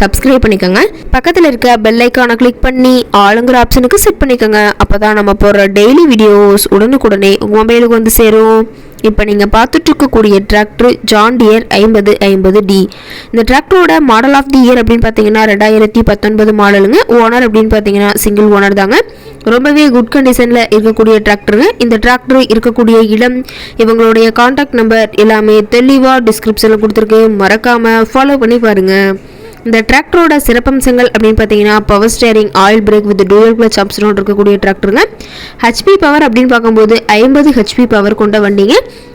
Subscribe பண்ணிக்கோங்க. பக்கத்தில் இருக்க பெல் ஐக்கானை கிளிக் பண்ணி ஆளுங்கிற ஆப்ஷனுக்கு செட் பண்ணிக்கோங்க. அப்போ தான் நம்ம போடுற டெய்லி வீடியோஸ் உடனுக்குடனே உங்கள் மொபைலுக்கு வந்து சேரும். இப்போ நீங்கள் பார்த்துட்டு இருக்கக்கூடிய டிராக்டர் ஜான் டியர் ஐம்பது ஐம்பது டி இந்த டிராக்டரோட மாடல் ஆஃப் தி இயர் அப்படின்னு பார்த்தீங்கன்னா ரெண்டாயிரத்தி பத்தொன்பது மாடலுங்க. ஓனர் அப்படின்னு பார்த்தீங்கன்னா சிங்கிள் ஓனர் தாங்க. ரொம்பவே குட் கண்டிஷனில் இருக்கக்கூடிய டிராக்டருங்க இந்த டிராக்டர் இருக்கக்கூடிய இடம் இவங்களுடைய காண்டாக்ட் நம்பர் எல்லாமே தெளிவாக டிஸ்கிரிப்ஷனில் கொடுத்துருக்கு. மறக்காமல் ஃபாலோ பண்ணி பாருங்கள் இந்த டிராக்டரோட சிறப்பம்சங்கள் அப்படின்னு பார்த்தீங்கன்னா power steering oil brake with dual clutch ஆப்ஷனோட இருக்கக்கூடிய டிராக்டருங்க ஹெச்பி பவர் அப்படின்னு பார்க்கும்போது ஐம்பது ஹெச்பி பவர் கொண்ட வண்டிங்க.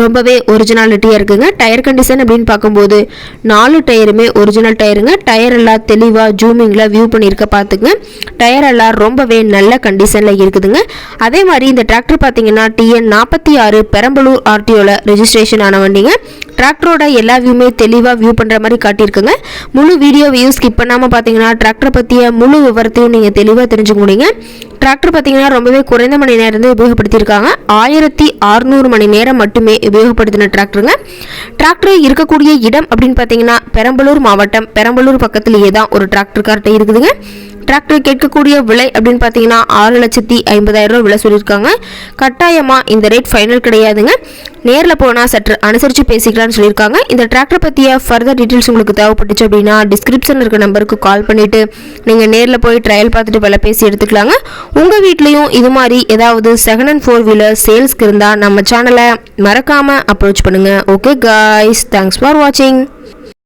ரொம்பவே ஒரிஜினாலிட்டியாக இருக்குங்க. டயர் கண்டிஷன் அப்படின்னு பார்க்கும்போது நாலு டயருமே ஒரிஜினல் டயருங்க டயர் எல்லாம் தெளிவாக ஜூமிங்கில் வியூ பண்ணியிருக்க பார்த்துங்க. டயர் எல்லாம் ரொம்பவே நல்ல கண்டிஷனில் இருக்குதுங்க. அதே மாதிரி இந்த டிராக்டர் பார்த்தீங்கன்னா டிஎன் நாற்பத்தி ஆறு பெரம்பலூர் ஆர்டிஓவில் ரெஜிஸ்ட்ரேஷன் ஆன வண்டிங்க. டிராக்டரோட எல்லா வியூமே தெளிவாக வியூ பண்ணுற மாதிரி காட்டியிருக்குங்க. முழு வீடியோ ஸ்கிப் பண்ணாமல் பார்த்தீங்கன்னா டிராக்டர் பற்றிய முழு விவரத்தையும் நீங்கள் தெளிவாக தெரிஞ்சுக்க முடியுங்க. டிராக்டர் பார்த்தீங்கன்னா ரொம்பவே குறைந்த மணி நேரம் உபயோகப்படுத்தியிருக்காங்க. ஆயிரத்தி அறுநூறு மணி நேரம் மட்டுமே உபயோகப்படுத்தின டிராக்டருங்க டிராக்டர் இருக்கக்கூடிய இடம் அப்படின்னு பார்த்தீங்கன்னா பெரம்பலூர் மாவட்டம் பெரம்பலூர் பக்கத்துலேயே தான் ஒரு டிராக்டர் கார்ட்டை இருக்குதுங்க. டிராக்டர் கேட்கக்கூடிய விலை அப்படின்னு பார்த்தீங்கன்னா ஆறு லட்சத்தி ஐம்பதாயிரம் ரூபா விலை சொல்லியிருக்காங்க. கட்டாயமாக இந்த ரேட் ஃபைனல் கிடையாதுங்க. நேரில் போனால் சற்று அனுசரித்து பேசிக்கலாம்னு சொல்லியிருக்காங்க. இந்த டிராக்டர் பற்றிய ஃபர்தர் டீட்டெயில்ஸ் உங்களுக்கு தேவைப்பட்டுச்சு அப்படின்னா டிஸ்கிரிப்ஷனில் இருக்க நம்பருக்கு கால் பண்ணிவிட்டு நீங்கள் நேரில் போய் ட்ரையல் பார்த்துட்டு வில பேசி எடுத்துக்கலாங்க. உங்கள் வீட்லேயும் இது மாதிரி ஏதாவது செகண்ட் அண்ட் ஃபோர் வீலர் சேல்ஸ்க்கு இருந்தால் நம்ம சேனலை மறக்காமல் அப்ரோச் பண்ணுங்கள் ஓகே காய்ஸ் தேங்க்ஸ் ஃபார் வாட்சிங்